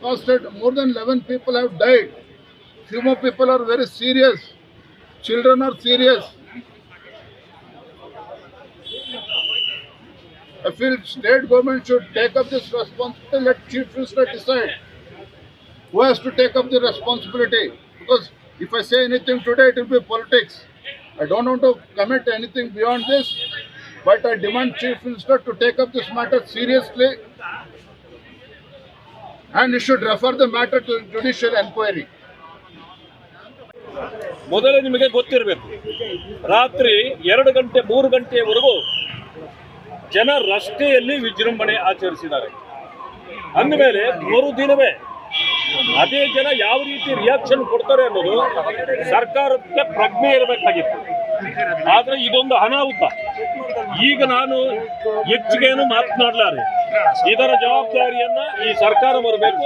costed more than 11 people have died. Few more people are very serious. Children are serious. I feel state government should take up this responsibility. Let chief minister decide who has to take up the responsibility. Because if I say anything today, it will be politics. I don't want to commit anything beyond this, but I demand chief minister to take up this matter seriously, and you should refer the matter to judicial enquiry. ಮೊದಲೇ ನಿಮಗೆ ಗೊತ್ತಿರಬೇಕು. ರಾತ್ರಿ ಎರಡು ಗಂಟೆ ಮೂರು ಗಂಟೆಯವರೆಗೂ ಜನ ರಸ್ತೆಯಲ್ಲಿ ವಿಜೃಂಭಣೆ ಆಚರಿಸಿದ್ದಾರೆ. ಅಂದಮೇಲೆ ಮರುದಿನವೇ ಅದೇ ಜನ ಯಾವ ರೀತಿ ರಿಯಾಕ್ಷನ್ ಕೊಡ್ತಾರೆ ಅನ್ನೋದು ಸರ್ಕಾರಕ್ಕೆ ಪ್ರಜ್ಞೆ ಇರಬೇಕಾಗಿತ್ತು. ಆದ್ರೆ ಇದೊಂದು ಅನಾಹುತ. ಈಗ ನಾನು ಹೆಚ್ಚಿಗೇನು ಮಾತನಾಡಲಾರೆ. ಇದರ ಜವಾಬ್ದಾರಿಯನ್ನ ಈ ಸರ್ಕಾರ ಬರಬೇಕು